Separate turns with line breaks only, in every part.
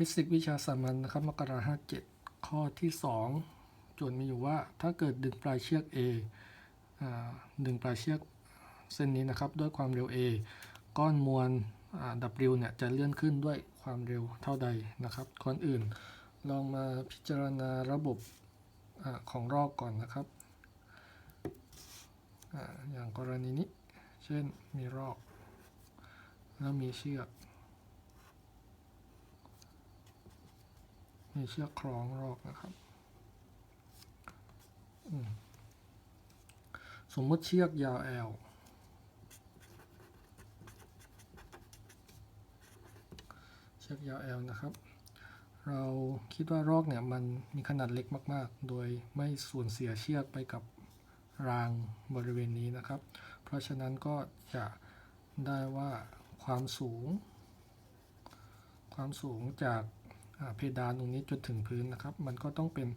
ฟิสิกส์วิชาสามัญนะครับมกราห้าเจ็ดข้อที่สองโจทย์มีอยู่ว่าถ้าเกิดดึงปลายเชือก A อ่าดึงปลายเชือกเส้นนี้นะครับ ด้วยความเร็ว A ก้อนมวลอ่า W เนี่ยจะเลื่อนขึ้นด้วยความเร็วเท่าใดนะครับก่อนอื่น ลองมาพิจารณาระบบอาของรอกก่อนนะครับอาอย่างกรณีนี้ เช่นมีรอก แล้วมีเชือก มีเชือกคล้องรอกนะครับมสมมติเชือกยาว L เชือกยาว L นะครับ เราคิดว่ารอกเนี่ยมันมีขนาดเล็กมากๆ โดยไม่สูญเสียเชือกไปกับรางบริเวณนี้นะครับ เพราะฉะนั้นก็จะได้ว่าความสูง ความสูงจาก เพดานตรงนี้จนถึงพื้นนะครับ มันก็ต้องเป็น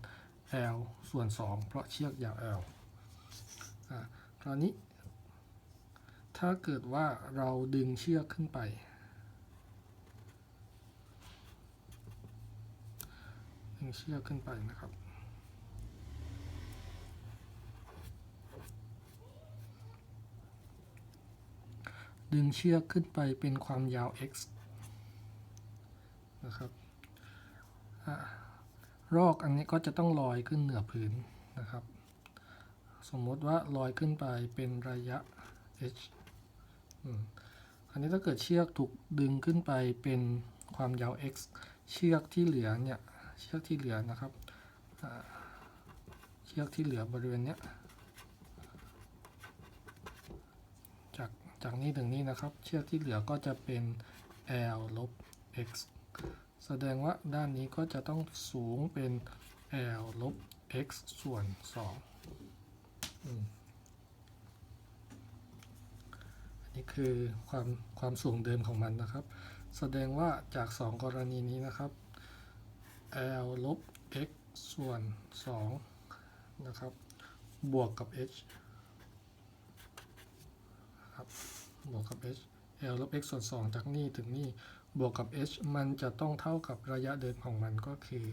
L ส่วน 2 เพราะเชือกยาว L อ่าคราวนี้ ถ้าเกิดว่าเราดึงเชือกขึ้นไป ดึงเชือกขึ้นไปนะครับดึงเชือกขึ้นไปเป็นความยาว x นะครับ รอกอันนี้ก็จะต้องลอยขึ้นเหนือพื้นนะครับ สมมติว่าลอยขึ้นไปเป็นระยะ h อันนี้ถ้าเกิดเชือกถูกดึงขึ้นไปเป็นความยาว x เชือกที่เหลือเนี่ยเชือกที่เหลือนะครับเชือกที่เหลือบริเวณเนี้ยจากจากนี้ถึงนี้นะครับ เชือกที่เหลือก็จะเป็น l ลบ x แสดงว่าด้านนี้ก็จะต้องสูงเป็น l ลบ x ส่วน2อันนี้คือความความสูงเดิมของมันนะครับ แสดงว่าจาก 2 กรณีนี้นะครับ l ลบ x ส่วน2นะครับ บวกกับ h ครับบวกกับ h l ลบ x ส่วน 2 จากนี่ถึงนี่ บวกกับ h มันจะต้องเท่ากับระยะเดินของมันก็คือ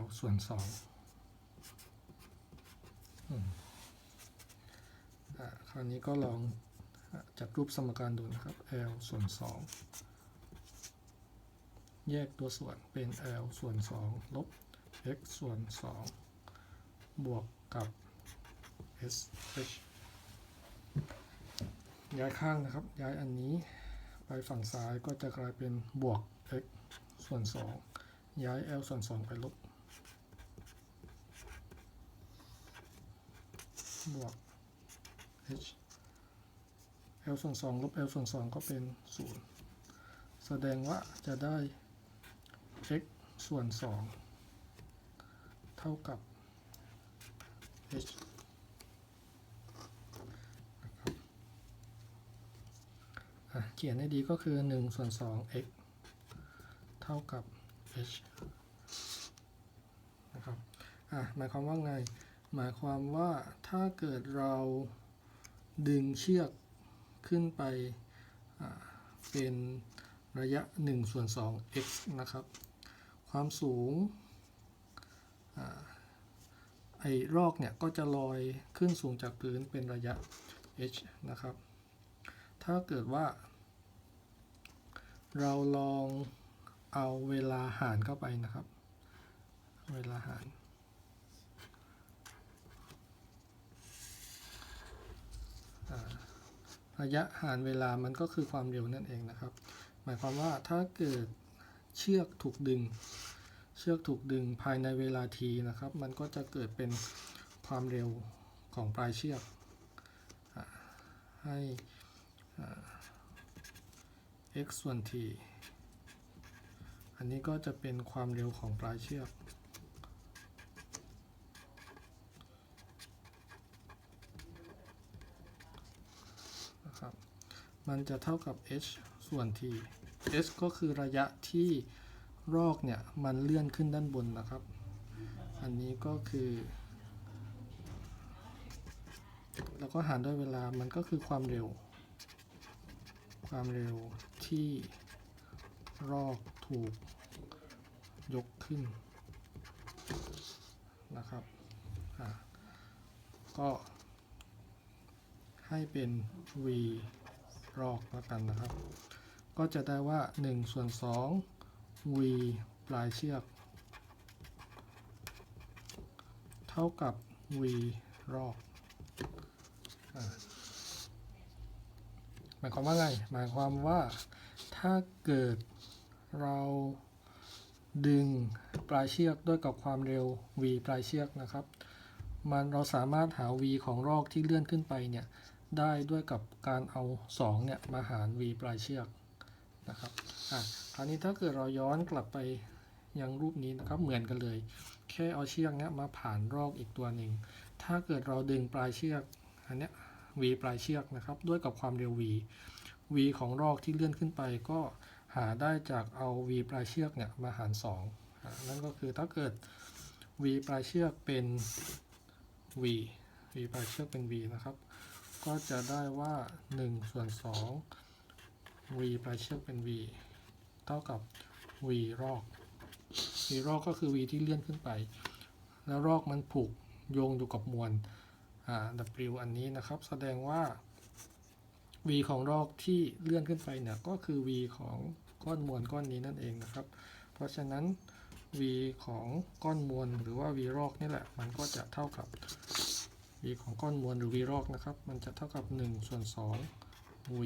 l ส่วน2คราวนี้ก็ลองจัดรูปสมการดูนะครับ l ส่วน 2 แยกตัวส่วนเป็น l ส่วน 2 ลบ x ส่วน 2 บวกกับ s h ย้ายข้างนะครับ ย้ายอันนี้ ไปฝั่งซ้ายก็จะกลายเป็นบวก x ส่วน 2 ย้าย l ส่วน 2 ไปลบบวก h l ส่วน2ลบ l ส่วน 2 ก็เป็น 0 แสดงว่าจะได้ x ส่วน 2 เท่ากับ h อะ เขียนให้ดีก็คือ 1 ส่วน 2 x เท่ากับ h นะครับอะหมายความว่าไง หมายความว่าถ้าเกิดเราดึงเชือกขึ้นไปเป็นระยะ 1 ส่วน 2 x นะครับ ความสูงอไอ้รอกเนี่ยก็จะลอยขึ้นสูงจากพื้นเป็นระยะ h นะครับ ถ้าเกิดว่า เราลองเอาเวลาหารเข้าไปนะครับ เวลาหาร ระยะหารเวลามันก็คือความเร็วนั่นเองนะครับ หมายความว่าถ้าเกิดเชือกถูกดึง เชือกถูกดึงภายในเวลาทีนะครับ มันก็จะเกิดเป็นความเร็วของปลายเชือกอให้ x ส่วน t อันนี้ก็จะเป็นความเร็วของปลายเชือก นะครับ มันจะเท่ากับ h ส่วน t h ก็คือระยะที่รอกเนี่ย มันเลื่อนขึ้นด้านบนนะครับ อันนี้ก็คือ แล้วก็หารด้วยเวลามันก็คือความเร็ว ความเร็ว ที่รอกถูกยกขึ้นนะครับ ก็ให้เป็น v รอกแล้วกันนะครับ ก็จะได้ว่า1ส่วน2 v ปลายเชือก เท่ากับ v รอกหมายความว่าไง หมายความว่า ถ้าเกิดเราดึงปลายเชือกด้วยกับความเร็ว v ปลายเชือกนะครับ มันเราสามารถหา v ของรอกที่เลื่อนขึ้นไปเนี่ยได้ด้วยกับการเอา2เนี่ยมาหาร v ปลายเชือกนะครับอะคราวนี้ถ้าเกิดเราย้อนกลับไปยังรูปนี้นะครับเหมือนกันเลย แค่เอาเชือกเนี้ยมาผ่านรอกอีกตัวหนึ่งถ้าเกิดเราดึงปลายเชือกอันเนี้ย v ปลายเชือกนะครับ ด้วยกับความเร็ว v v ของรอกที่เลื่อนขึ้นไปก็หาได้จากเอา v ปลายเชือกเนี่ยมาหาร2อะนั่นก็คือถ้าเกิด v ปลายเชือกเป็น v v ปลายเชือกเป็น v นะครับ ก็จะได้ว่า1ส่วน2 v ปลายเชือกเป็น v เท่ากับ v รอก v รอกก็คือ v ที่เลื่อนขึ้นไป แล้วรอกมันผูกโยงอยู่กับมวลอ่า W อันนี้นะครับ แสดงว่า v ของรอกที่เลื่อนขึ้นไปเนี่ยก็คือ v ของก้อนมวลก้อนนี้นั่นเองนะครับ เพราะฉะนั้น v ของก้อนมวลหรือว่า v รอกนี่แหละ มันก็จะเท่ากับ v ของก้อนมวลหรือ v รอกนะครับ มันจะเท่ากับ1ส่วน2 v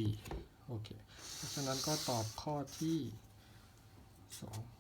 โอเค เพราะฉะนั้นก็ตอบข้อที่ 2